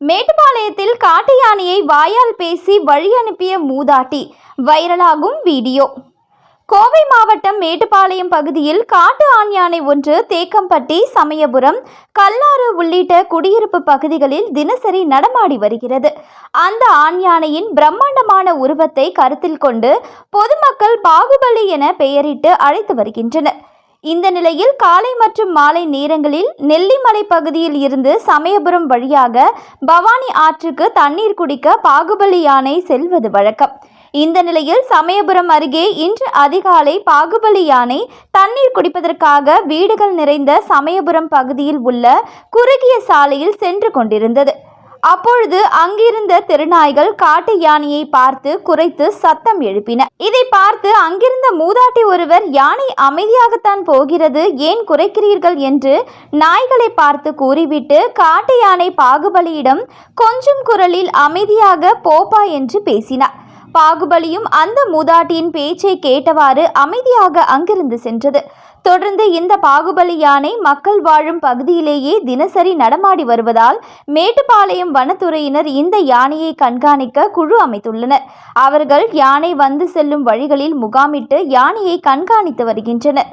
மேட்டுப்பாளையத்தில் காட்டு யானையை வாயால் பேசி வழி அனுப்பிய மூதாட்டி. வைரலாகும் வீடியோ. கோவை மாவட்டம் மேட்டுப்பாளையம் பகுதியில் காட்டு ஆண் யானை ஒன்று தேக்கம்பட்டி சமயபுரம் கல்லாறு உள்ளிட்ட குடியிருப்பு பகுதிகளில் தினசரி நடமாடி வருகிறது. அந்த ஆண் யானையின் பிரம்மாண்டமான உருவத்தை கருத்தில் கொண்டு பொதுமக்கள் பாகுபலி என பெயரிட்டு அழைத்து வருகின்றனர். இந்த நிலையில் காலை மற்றும் மாலை நேரங்களில் நெல்லிமலை பகுதியில் இருந்து சமயபுரம் வழியாக பவானி ஆற்றுக்கு தண்ணீர் குடிக்க பாகுபலி யானை செல்வது வழக்கம். இந்த நிலையில் சமயபுரம் அருகே இன்று அதிகாலை பாகுபலி யானை தண்ணீர் குடிப்பதற்காக வீடுகள் நிறைந்த சமயபுரம் பகுதியில் உள்ள குறுகிய சாலையில் சென்று கொண்டிருந்தது. அப்பொழுது அங்கிருந்த திருநாய்கள் காட்டு யானையை பார்த்து குறைத்து சத்தம் எழுப்பின. இதை பார்த்து அங்கிருந்த மூதாட்டி ஒருவர் யானை அமைதியாகத்தான் போகிறது ஏன் குறைக்கிறீர்கள்? என்று நாய்களை பார்த்து கூறிவிட்டு காட்டு யானை பாகுபலியிடம் கொஞ்சம் குரலில் அமைதியாக போப்பா என்று பேசினார். பாகுபலியும் அந்த மூதாட்டியின் பேச்சை கேட்டவாறு அமைதியாக அங்கிருந்து சென்றது. தொடர்ந்து இந்த பாகுபலி யானை மக்கள் வாழும் பகுதியிலேயே தினசரி நடமாடி வருவதால் மேட்டுப்பாளையம் வனத்துறையினர் இந்த யானையை கண்காணிக்க குழு அமைத்துள்ளனர். அவர்கள் யானை வந்து செல்லும் வழிகளில் முகாமிட்டு யானையை கண்காணித்து வருகின்றனர்.